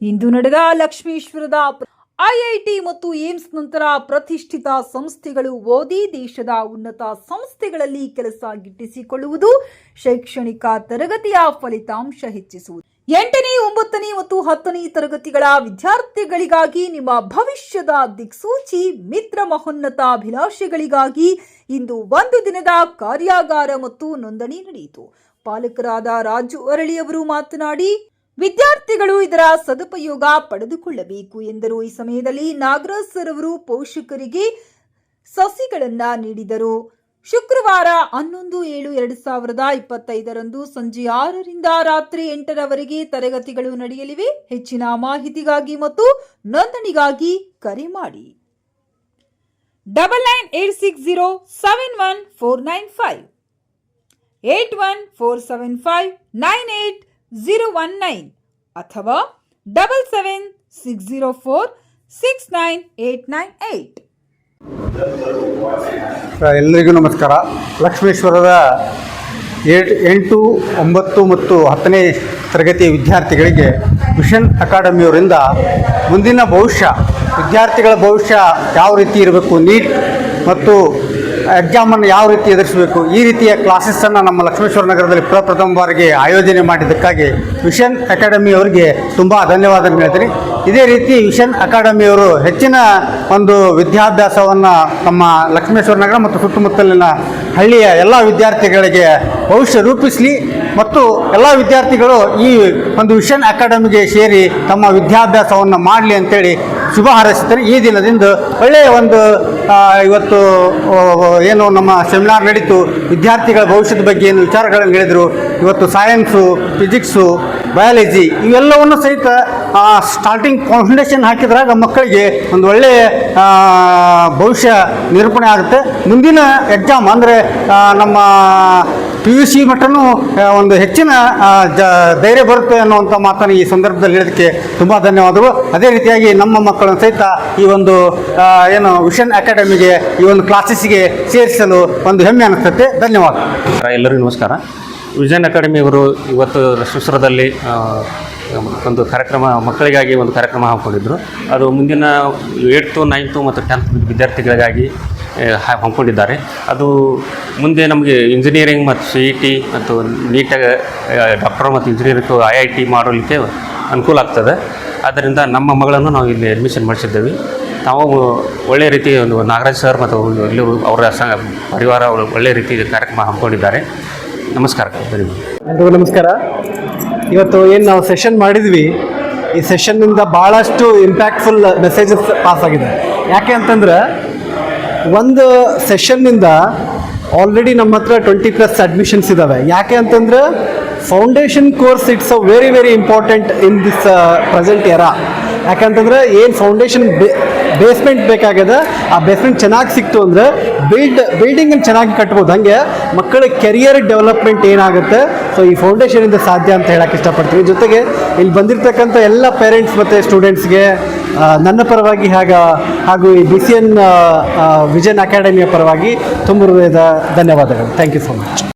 ಇಂದು ನಡೆದ ಲಕ್ಷ್ಮೀಶ್ವರದ ಐಐಟಿ ಮತ್ತು ಏಮ್ಸ್ ನಂತರ ಪ್ರತಿಷ್ಠಿತ ಸಂಸ್ಥೆಗಳು ಓದಿ ದೇಶದ ಉನ್ನತ ಸಂಸ್ಥೆಗಳಲ್ಲಿ ಕೆಲಸ ಗಿಟ್ಟಿಸಿಕೊಳ್ಳುವುದು ಶೈಕ್ಷಣಿಕ ತರಗತಿಯ ಫಲಿತಾಂಶ ಹೆಚ್ಚಿಸುವುದು. ಎಂಟನೇ, ಒಂಬತ್ತನೇ ಮತ್ತು ಹತ್ತನೇ ತರಗತಿಗಳ ವಿದ್ಯಾರ್ಥಿಗಳಿಗಾಗಿ ನಿಮ್ಮ ಭವಿಷ್ಯದ ದಿಕ್ಸೂಚಿ ಮಿತ್ರ ಮಹೋನ್ನತ ಅಭಿಲಾಷೆಗಳಿಗಾಗಿ ಇಂದು ಒಂದು ದಿನದ ಕಾರ್ಯಾಗಾರ ಮತ್ತು ನೋಂದಣಿ ನಡೆಯಿತು. ಪಾಲಕರಾದ ರಾಜು ಅರಳಿಯವರು ಮಾತನಾಡಿ ವಿದ್ಯಾರ್ಥಿಗಳು ಇದರ ಸದುಪಯೋಗ ಪಡೆದುಕೊಳ್ಳಬೇಕು ಎಂದರು. ಈ ಸಮಯದಲ್ಲಿ ನಾಗರಾಜ್ ಸರ್ ಅವರು ಪೋಷಕರಿಗೆ ಸಸಿಗಳನ್ನ ನೀಡಿದರು. ಶುಕ್ರವಾರ ಹನ್ನೊಂದು ಏಳು ಎರಡು ಸಾವಿರದ ಇಪ್ಪತ್ತೈದರಂದು ಸಂಜೆ ಆರರಿಂದ ರಾತ್ರಿ ಎಂಟರವರೆಗೆ ತರಗತಿಗಳು ನಡೆಯಲಿವೆ. ಹೆಚ್ಚಿನ ಮಾಹಿತಿಗಾಗಿ ಮತ್ತು ನೋಂದಣಿಗಾಗಿ ಕರೆ ಮಾಡಿ. Double nine eight six zero seven one four nine five eight one four seven five nine eight zero one nine ಅಥವಾ double seven six zero four six nine eight nine eight ಎಲ್ಲರಿಗೂ ನಮಸ್ಕಾರ. ಲಕ್ಷ್ಮೇಶ್ವರದ ಎಂಟು ಒಂಬತ್ತು ಮತ್ತು ಹತ್ತನೇ ತರಗತಿಯ ವಿದ್ಯಾರ್ಥಿಗಳಿಗೆ ಮಿಷನ್ ಅಕಾಡೆಮಿಯವರಿಂದ ಮುಂದಿನ ಭವಿಷ್ಯ, ವಿದ್ಯಾರ್ಥಿಗಳ ಭವಿಷ್ಯ ಯಾವ ರೀತಿ ಇರಬೇಕು, ನೀಟ್ ಮತ್ತು ಎಕ್ಸಾಮನ್ನು ಯಾವ ರೀತಿ ಎದುರಿಸಬೇಕು? ಈ ರೀತಿಯ ಕ್ಲಾಸಸ್ಸನ್ನು ನಮ್ಮ ಲಕ್ಷ್ಮೇಶ್ವರ ನಗರದಲ್ಲಿ ಪ್ರಪ್ರಥಮ ಬಾರಿಗೆ ಆಯೋಜನೆ ಮಾಡಿದ್ದಕ್ಕಾಗಿ ವಿಷನ್ ಅಕಾಡೆಮಿಯವರಿಗೆ ತುಂಬ ಧನ್ಯವಾದ ಹೇಳ್ತೀನಿ. ಇದೇ ರೀತಿ ವಿಷನ್ ಅಕಾಡೆಮಿಯವರು ಹೆಚ್ಚಿನ ಒಂದು ವಿದ್ಯಾಭ್ಯಾಸವನ್ನು ನಮ್ಮ ಲಕ್ಷ್ಮೇಶ್ವರ ನಗರ ಮತ್ತು ಸುತ್ತಮುತ್ತಲಿನ ಹಳ್ಳಿಯ ಎಲ್ಲ ವಿದ್ಯಾರ್ಥಿಗಳಿಗೆ ಭವಿಷ್ಯ ರೂಪಿಸಲಿ ಮತ್ತು ಎಲ್ಲ ವಿದ್ಯಾರ್ಥಿಗಳು ಈ ಒಂದು ವಿಷನ್ ಅಕಾಡೆಮಿಗೆ ಸೇರಿ ತಮ್ಮ ವಿದ್ಯಾಭ್ಯಾಸವನ್ನು ಮಾಡಲಿ ಅಂತೇಳಿ ಶುಭ ಹಾರೈಸುತ್ತೇನೆ ಈ ದಿನದಿಂದ ಒಳ್ಳೆಯ ಒಂದು ಇವತ್ತು ಏನು ನಮ್ಮ ಸೆಮಿನಾರ್ ನಡೀತು. ವಿದ್ಯಾರ್ಥಿಗಳ ಭವಿಷ್ಯದ ಬಗ್ಗೆ ಏನು ವಿಚಾರಗಳನ್ನು ಹೇಳಿದರು. ಇವತ್ತು ಸೈನ್ಸು ಫಿಸಿಕ್ಸು ಬಯಾಲಜಿ ಇವೆಲ್ಲವನ್ನು ಸಹಿತ ಸ್ಟಾರ್ಟಿಂಗ್ ಫೌಂಡೇಶನ್ ಹಾಕಿದ್ರಾಗ ಮಕ್ಕಳಿಗೆ ಒಂದು ಒಳ್ಳೆಯ ಭವಿಷ್ಯ ನಿರೂಪಣೆ ಆಗುತ್ತೆ. ಮುಂದಿನ ಎಕ್ಸಾಮ್ ಅಂದರೆ ನಮ್ಮ ಪಿ ಯು ಸಿ ಮಟ್ಟನೂ ಒಂದು ಹೆಚ್ಚಿನ ಜ ಧೈರ್ಯ ಬರುತ್ತೆ ಅನ್ನುವಂಥ ಮಾತನ್ನು ಈ ಸಂದರ್ಭದಲ್ಲಿ ಹೇಳೋದಕ್ಕೆ ತುಂಬ ಧನ್ಯವಾದಗಳು. ಅದೇ ರೀತಿಯಾಗಿ ನಮ್ಮ ಮಕ್ಕಳನ್ನು ಸಹಿತ ಈ ಒಂದು ಏನು ವಿಷನ್ ಅಕಾಡೆಮಿಗೆ ಈ ಒಂದು ಕ್ಲಾಸಸ್ಗೆ ಸೇರಿಸಲು ಒಂದು ಹೆಮ್ಮೆ ಅನಿಸುತ್ತೆ. ಧನ್ಯವಾದ. ಎಲ್ಲರಿಗೂ ನಮಸ್ಕಾರ. ವಿಜಯನ್ ಅಕಾಡೆಮಿಯವರು ಇವತ್ತು ಆ, ಒಂದು ಕಾರ್ಯಕ್ರಮ ಮಕ್ಕಳಿಗಾಗಿ ಒಂದು ಕಾರ್ಯಕ್ರಮ ಹಾಕ್ಕೊಂಡಿದ್ರು ಅದು ಮುಂದಿನ ಏಟ್ತು ನೈನ್ತು ಮತ್ತು ಟೆಂತ್ ವಿದ್ಯಾರ್ಥಿಗಳಿಗಾಗಿ ಹಮ್ಮಿಕೊಂಡಿದ್ದಾರೆ. ಅದು ಮುಂದೆ ನಮಗೆ ಇಂಜಿನಿಯರಿಂಗ್ ಮತ್ತು ಸಿ ಇ ಟಿ ಮತ್ತು ನೀಟಾಗಿ ಡಾಕ್ಟರ್ ಮತ್ತು ಇಂಜಿನಿಯರಿಂಗ್ ಐ ಐ ಟಿ ಮಾಡಲಿಕ್ಕೆ ಅನುಕೂಲ ಆಗ್ತದೆ. ಆದ್ದರಿಂದ ನಮ್ಮ ಮಗಳನ್ನು ನಾವು ಇಲ್ಲಿ ಅಡ್ಮಿಷನ್ ಮಾಡಿಸಿದ್ದೇವೆ. ತಾವು ಒಳ್ಳೆಯ ರೀತಿ ಒಂದು ನಾಗರಾಜ್ ಸರ್ ಮತ್ತು ಇಲ್ಲಿ ಅವರ ಸಂಘ ಪರಿವಾರ ಒಳ್ಳೆಯ ರೀತಿ ಕಾರ್ಯಕ್ರಮ ಹಮ್ಮಿಕೊಂಡಿದ್ದಾರೆ. ನಮಸ್ಕಾರ. ಎಲ್ಲರಿಗೂ ನಮಸ್ಕಾರ. ಇವತ್ತು ಏನು ನಾವು ಸೆಷನ್ ಮಾಡಿದ್ವಿ, ಈ ಸೆಷನ್ನಿಂದ ಭಾಳಷ್ಟು ಇಂಪ್ಯಾಕ್ಟ್ಫುಲ್ ಮೆಸೇಜಸ್ ಪಾಸ್ ಆಗಿದೆ. ಯಾಕೆ ಅಂತಂದ್ರೆ, ಒಂದು ಸೆಷನ್ನಿಂದ ಆಲ್ರೆಡಿ ನಮ್ಮ ಹತ್ರ ಟ್ವೆಂಟಿ ಪ್ಲಸ್ ಅಡ್ಮಿಷನ್ಸ್ ಇದ್ದಾವೆ ಯಾಕೆ ಅಂತಂದ್ರೆ foundation course it's a very very important in this present era ಯಾಕಂತಂದ್ರೆ, ಏನು ಫೌಂಡೇಶನ್ ಬೇಸ್ಮೆಂಟ್ ಬೇಕಾಗ್ಯದ ಆ ಬೇಸ್ಮೆಂಟ್ ಚೆನ್ನಾಗಿ ಸಿಕ್ತು ಅಂದ್ರೆ ಬಿಲ್ಡ್ ಬಿಲ್ಡಿಂಗನ್ನು ಚೆನ್ನಾಗಿ ಕಟ್ಬೋದು. ಹಾಗೆ ಮಕ್ಕಳ ಕೆರಿಯರ್ ಡೆವಲಪ್ಮೆಂಟ್ ಏನಾಗುತ್ತೆ? ಸೊ ಈ ಫೌಂಡೇಶನಿಂದ ಸಾಧ್ಯ ಅಂತ ಹೇಳಕ್ಕೆ ಇಷ್ಟಪಡ್ತೀವಿ ಜೊತೆಗೆ ಇಲ್ಲಿ ಬಂದಿರತಕ್ಕಂಥ ಎಲ್ಲ ಪೇರೆಂಟ್ಸ್ ಮತ್ತು ಸ್ಟೂಡೆಂಟ್ಸ್ಗೆ ನನ್ನ ಪರವಾಗಿ ಹಾಗ, ಹಾಗೂ ಈ ಬಿ ಸಿ ಎನ್ ವಿಜನ್ ಅಕಾಡೆಮಿಯ ಪರವಾಗಿ ತುಂಬ ಹೃದಯದ ಧನ್ಯವಾದಗಳು. Thank you so much